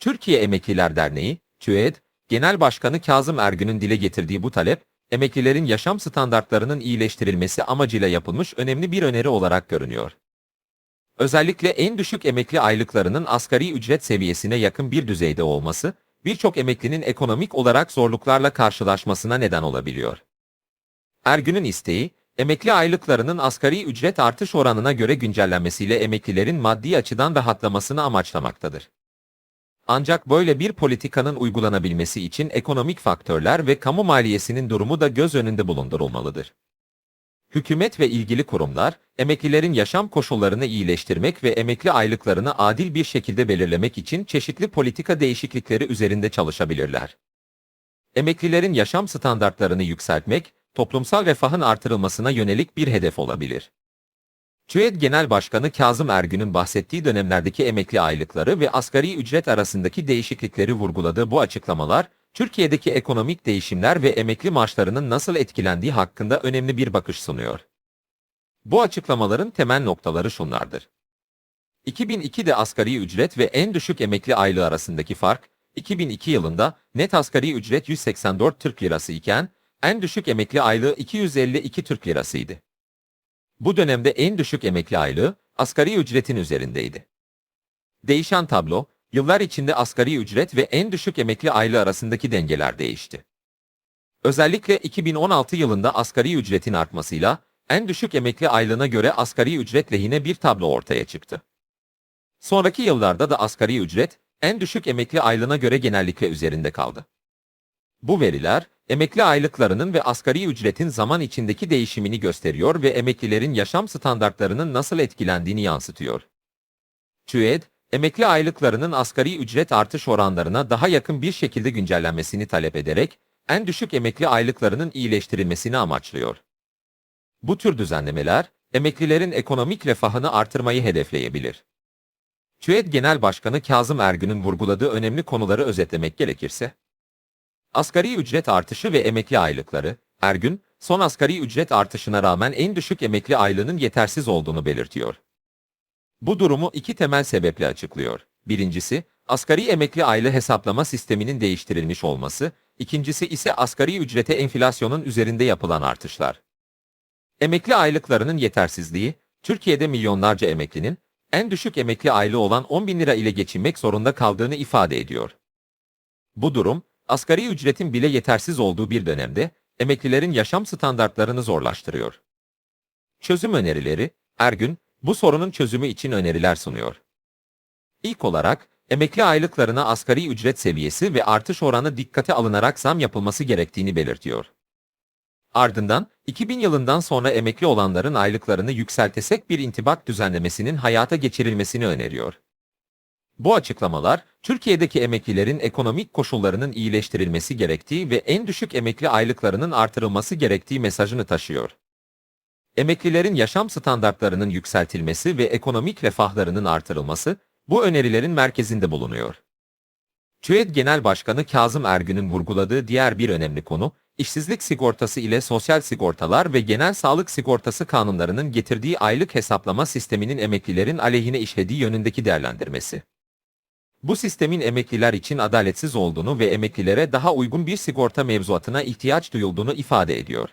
Türkiye Emekliler Derneği, TÜED, Genel Başkanı Kazım Ergün'ün dile getirdiği bu talep, emeklilerin yaşam standartlarının iyileştirilmesi amacıyla yapılmış önemli bir öneri olarak görünüyor. Özellikle en düşük emekli aylıklarının asgari ücret seviyesine yakın bir düzeyde olması, birçok emeklinin ekonomik olarak zorluklarla karşılaşmasına neden olabiliyor. Ergün'ün isteği, emekli aylıklarının asgari ücret artış oranına göre güncellenmesiyle emeklilerin maddi açıdan rahatlamasını amaçlamaktadır. Ancak böyle bir politikanın uygulanabilmesi için ekonomik faktörler ve kamu maliyesinin durumu da göz önünde bulundurulmalıdır. Hükümet ve ilgili kurumlar, emeklilerin yaşam koşullarını iyileştirmek ve emekli aylıklarını adil bir şekilde belirlemek için çeşitli politika değişiklikleri üzerinde çalışabilirler. Emeklilerin yaşam standartlarını yükseltmek, toplumsal refahın artırılmasına yönelik bir hedef olabilir. TÜED Genel Başkanı Kazım Ergün'ün bahsettiği dönemlerdeki emekli aylıkları ve asgari ücret arasındaki değişiklikleri vurguladığı bu açıklamalar, Türkiye'deki ekonomik değişimler ve emekli maaşlarının nasıl etkilendiği hakkında önemli bir bakış sunuyor. Bu açıklamaların temel noktaları şunlardır. 2002'de asgari ücret ve en düşük emekli aylığı arasındaki fark, 2002 yılında net asgari ücret 184 Türk Lirası iken, en düşük emekli aylığı 252 Türk Lirasıydı. Bu dönemde en düşük emekli aylığı asgari ücretin üzerindeydi. Değişen tablo, yıllar içinde asgari ücret ve en düşük emekli aylığı arasındaki dengeler değişti. Özellikle 2016 yılında asgari ücretin artmasıyla en düşük emekli aylığına göre asgari ücret lehine bir tablo ortaya çıktı. Sonraki yıllarda da asgari ücret en düşük emekli aylığına göre genellikle üzerinde kaldı. Bu veriler, emekli aylıklarının ve asgari ücretin zaman içindeki değişimini gösteriyor ve emeklilerin yaşam standartlarının nasıl etkilendiğini yansıtıyor. TÜED, emekli aylıklarının asgari ücret artış oranlarına daha yakın bir şekilde güncellenmesini talep ederek, en düşük emekli aylıklarının iyileştirilmesini amaçlıyor. Bu tür düzenlemeler, emeklilerin ekonomik refahını artırmayı hedefleyebilir. TÜED Genel Başkanı Kazım Ergün'ün vurguladığı önemli konuları özetlemek gerekirse, Asgari ücret artışı ve emekli aylıkları, Ergün, son asgari ücret artışına rağmen en düşük emekli aylığının yetersiz olduğunu belirtiyor. Bu durumu iki temel sebeple açıklıyor. Birincisi, asgari emekli aylığı hesaplama sisteminin değiştirilmiş olması, ikincisi ise asgari ücrete enflasyonun üzerinde yapılan artışlar. Emekli aylıklarının yetersizliği, Türkiye'de milyonlarca emeklinin, en düşük emekli aylığı olan 10 bin lira ile geçinmek zorunda kaldığını ifade ediyor. Bu durum, asgari ücretin bile yetersiz olduğu bir dönemde emeklilerin yaşam standartlarını zorlaştırıyor. Çözüm önerileri, Ergün, bu sorunun çözümü için öneriler sunuyor. İlk olarak, emekli aylıklarına asgari ücret seviyesi ve artış oranı dikkate alınarak zam yapılması gerektiğini belirtiyor. Ardından, 2000 yılından sonra emekli olanların aylıklarını yükseltesek bir intibak düzenlemesinin hayata geçirilmesini öneriyor. Bu açıklamalar, Türkiye'deki emeklilerin ekonomik koşullarının iyileştirilmesi gerektiği ve en düşük emekli aylıklarının artırılması gerektiği mesajını taşıyor. Emeklilerin yaşam standartlarının yükseltilmesi ve ekonomik refahlarının artırılması, bu önerilerin merkezinde bulunuyor. TÜED Genel Başkanı Kazım Ergün'ün vurguladığı diğer bir önemli konu, işsizlik sigortası ile sosyal sigortalar ve genel sağlık sigortası kanunlarının getirdiği aylık hesaplama sisteminin emeklilerin aleyhine işlediği yönündeki değerlendirmesi. Bu sistemin emekliler için adaletsiz olduğunu ve emeklilere daha uygun bir sigorta mevzuatına ihtiyaç duyulduğunu ifade ediyor.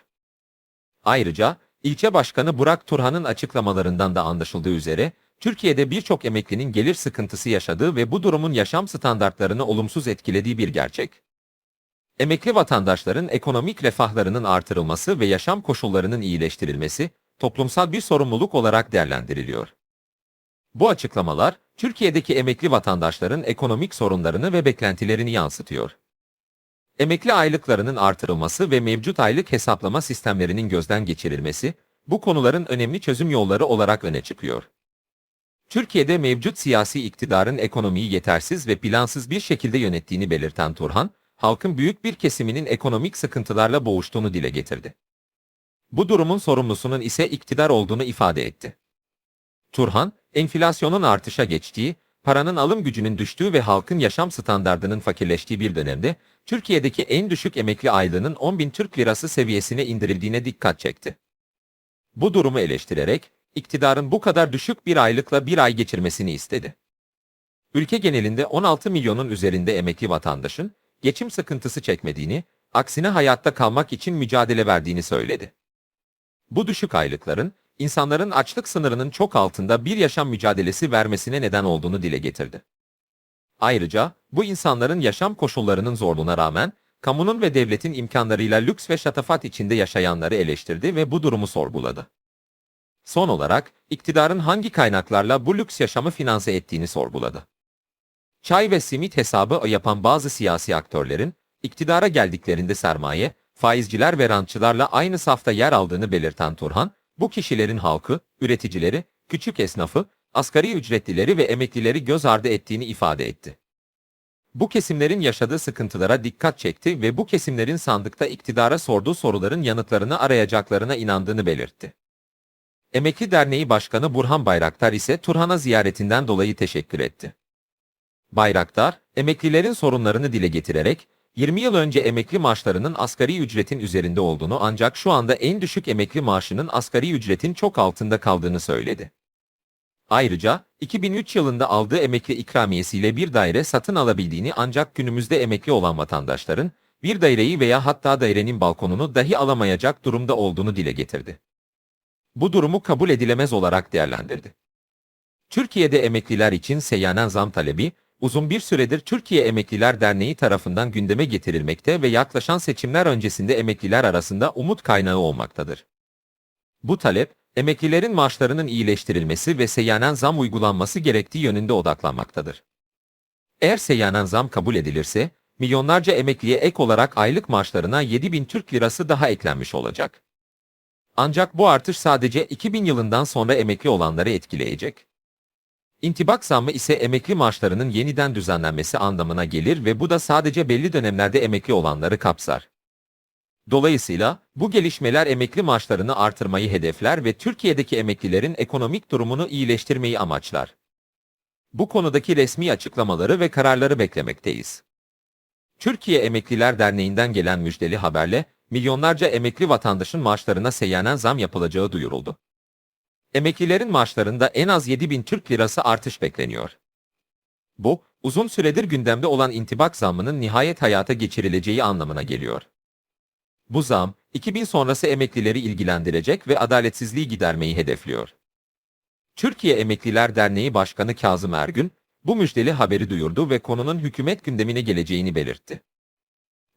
Ayrıca, ilçe başkanı Burak Turhan'ın açıklamalarından da anlaşıldığı üzere, Türkiye'de birçok emeklinin gelir sıkıntısı yaşadığı ve bu durumun yaşam standartlarını olumsuz etkilediği bir gerçek. Emekli vatandaşların ekonomik refahlarının artırılması ve yaşam koşullarının iyileştirilmesi, toplumsal bir sorumluluk olarak değerlendiriliyor. Bu açıklamalar, Türkiye'deki emekli vatandaşların ekonomik sorunlarını ve beklentilerini yansıtıyor. Emekli aylıklarının artırılması ve mevcut aylık hesaplama sistemlerinin gözden geçirilmesi, bu konuların önemli çözüm yolları olarak öne çıkıyor. Türkiye'de mevcut siyasi iktidarın ekonomiyi yetersiz ve plansız bir şekilde yönettiğini belirten Turhan, halkın büyük bir kesiminin ekonomik sıkıntılarla boğuştuğunu dile getirdi. Bu durumun sorumlusunun ise iktidar olduğunu ifade etti. Turhan, enflasyonun artışa geçtiği, paranın alım gücünün düştüğü ve halkın yaşam standardının fakirleştiği bir dönemde, Türkiye'deki en düşük emekli aylığının 10 bin Türk lirası seviyesine indirildiğine dikkat çekti. Bu durumu eleştirerek, iktidarın bu kadar düşük bir aylıkla bir ay geçirmesini istedi. ülke genelinde 16 milyonun üzerinde emekli vatandaşın geçim sıkıntısı çekmediğini, aksine hayatta kalmak için mücadele verdiğini söyledi. Bu düşük aylıkların, insanların açlık sınırının çok altında bir yaşam mücadelesi vermesine neden olduğunu dile getirdi. Ayrıca, bu insanların yaşam koşullarının zorluğuna rağmen, kamunun ve devletin imkanlarıyla lüks ve şatafat içinde yaşayanları eleştirdi ve bu durumu sorguladı. Son olarak, iktidarın hangi kaynaklarla bu lüks yaşamı finanse ettiğini sorguladı. Çay ve simit hesabı yapan bazı siyasi aktörlerin, iktidara geldiklerinde sermaye, faizciler ve rantçılarla aynı safta yer aldığını belirten Turhan, bu kişilerin halkı, üreticileri, küçük esnafı, asgari ücretlileri ve emeklileri göz ardı ettiğini ifade etti. Bu kesimlerin yaşadığı sıkıntılara dikkat çekti ve bu kesimlerin sandıkta iktidara sorduğu soruların yanıtlarını arayacaklarına inandığını belirtti. Emekli Derneği Başkanı Burhan Bayraktar ise Turhan'a ziyaretinden dolayı teşekkür etti. Bayraktar, emeklilerin sorunlarını dile getirerek, 20 yıl önce emekli maaşlarının asgari ücretin üzerinde olduğunu ancak şu anda en düşük emekli maaşının asgari ücretin çok altında kaldığını söyledi. Ayrıca, 2003 yılında aldığı emekli ikramiyesiyle bir daire satın alabildiğini ancak günümüzde emekli olan vatandaşların, bir daireyi veya hatta dairenin balkonunu dahi alamayacak durumda olduğunu dile getirdi. Bu durumu kabul edilemez olarak değerlendirdi. Türkiye'de emekliler için seyyanen zam talebi, uzun bir süredir Türkiye Emekliler Derneği tarafından gündeme getirilmekte ve yaklaşan seçimler öncesinde emekliler arasında umut kaynağı olmaktadır. Bu talep, emeklilerin maaşlarının iyileştirilmesi ve seyyanen zam uygulanması gerektiği yönünde odaklanmaktadır. Eğer seyyanen zam kabul edilirse, milyonlarca emekliye ek olarak aylık maaşlarına 7000 Türk Lirası daha eklenmiş olacak. Ancak bu artış sadece 2000 yılından sonra emekli olanları etkileyecek. İntibak zammı ise emekli maaşlarının yeniden düzenlenmesi anlamına gelir ve bu da sadece belli dönemlerde emekli olanları kapsar. Dolayısıyla bu gelişmeler emekli maaşlarını artırmayı hedefler ve Türkiye'deki emeklilerin ekonomik durumunu iyileştirmeyi amaçlar. Bu konudaki resmi açıklamaları ve kararları beklemekteyiz. Türkiye Emekliler Derneği'nden gelen müjdeli haberle milyonlarca emekli vatandaşın maaşlarına seyyanen zam yapılacağı duyuruldu. Emeklilerin maaşlarında en az 7000 Türk Lirası artış bekleniyor. Bu, uzun süredir gündemde olan intibak zammının nihayet hayata geçirileceği anlamına geliyor. Bu zam, 2000 sonrası emeklileri ilgilendirecek ve adaletsizliği gidermeyi hedefliyor. Türkiye Emekliler Derneği Başkanı Kazım Ergün, bu müjdeli haberi duyurdu ve konunun hükümet gündemine geleceğini belirtti.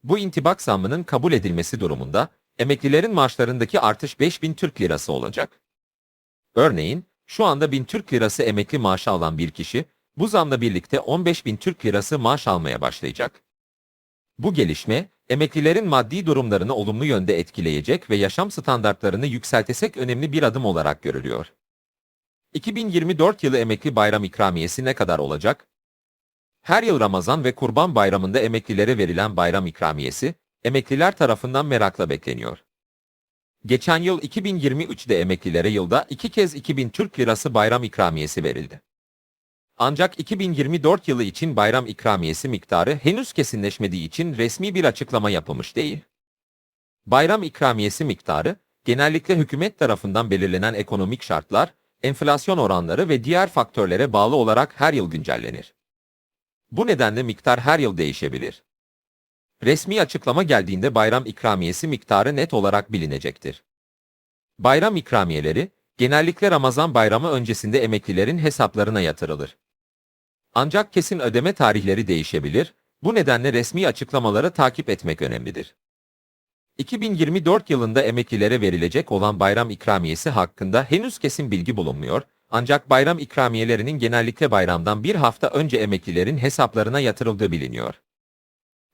Bu intibak zammının kabul edilmesi durumunda, emeklilerin maaşlarındaki artış 5000 Türk Lirası olacak. Örneğin, şu anda 1000 Türk Lirası emekli maaşı alan bir kişi, bu zamla birlikte 15.000 Türk Lirası maaş almaya başlayacak. Bu gelişme, emeklilerin maddi durumlarını olumlu yönde etkileyecek ve yaşam standartlarını yükseltecek önemli bir adım olarak görülüyor. 2024 yılı emekli bayram ikramiyesi ne kadar olacak? Her yıl Ramazan ve Kurban Bayramı'nda emeklilere verilen bayram ikramiyesi, emekliler tarafından merakla bekleniyor. Geçen yıl 2023'de emeklilere yılda iki kez 2000 Türk Lirası bayram ikramiyesi verildi. Ancak 2024 yılı için bayram ikramiyesi miktarı henüz kesinleşmediği için resmi bir açıklama yapılmış değil. Bayram ikramiyesi miktarı, genellikle hükümet tarafından belirlenen ekonomik şartlar, enflasyon oranları ve diğer faktörlere bağlı olarak her yıl güncellenir. Bu nedenle miktar her yıl değişebilir. Resmi açıklama geldiğinde bayram ikramiyesi miktarı net olarak bilinecektir. Bayram ikramiyeleri, genellikle Ramazan bayramı öncesinde emeklilerin hesaplarına yatırılır. Ancak kesin ödeme tarihleri değişebilir, bu nedenle resmi açıklamaları takip etmek önemlidir. 2024 yılında emeklilere verilecek olan bayram ikramiyesi hakkında henüz kesin bilgi bulunmuyor, ancak bayram ikramiyelerinin genellikle bayramdan bir hafta önce emeklilerin hesaplarına yatırıldığı biliniyor.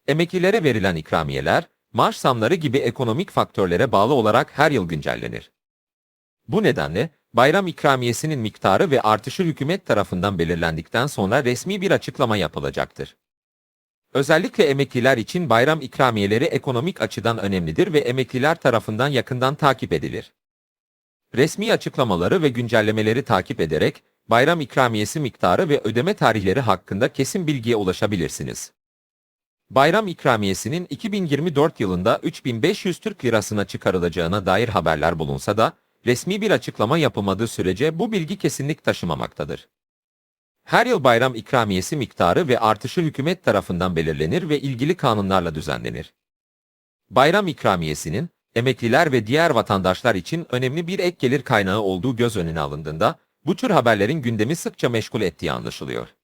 Emeklilere verilen ikramiyeler, maaş zamları gibi ekonomik faktörlere bağlı olarak her yıl güncellenir. Bu nedenle bayram ikramiyesinin miktarı ve artışı hükümet tarafından belirlendikten sonra resmi bir açıklama yapılacaktır. Özellikle emekliler için bayram ikramiyeleri ekonomik açıdan önemlidir ve emekliler tarafından yakından takip edilir. Resmi açıklamaları ve güncellemeleri takip ederek bayram ikramiyesi miktarı ve ödeme tarihleri hakkında kesin bilgiye ulaşabilirsiniz. Bayram ikramiyesinin 2024 yılında 3500 Türk Lirasına çıkarılacağına dair haberler bulunsa da resmi bir açıklama yapılmadığı sürece bu bilgi kesinlik taşımamaktadır. Her yıl bayram ikramiyesi miktarı ve artışı hükümet tarafından belirlenir ve ilgili kanunlarla düzenlenir. Bayram ikramiyesinin emekliler ve diğer vatandaşlar için önemli bir ek gelir kaynağı olduğu göz önüne alındığında bu tür haberlerin gündemi sıkça meşgul ettiği anlaşılıyor.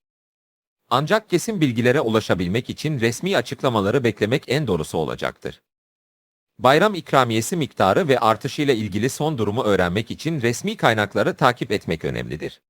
Ancak kesin bilgilere ulaşabilmek için resmi açıklamaları beklemek en doğrusu olacaktır. Bayram ikramiyesi miktarı ve artışıyla ilgili son durumu öğrenmek için resmi kaynakları takip etmek önemlidir.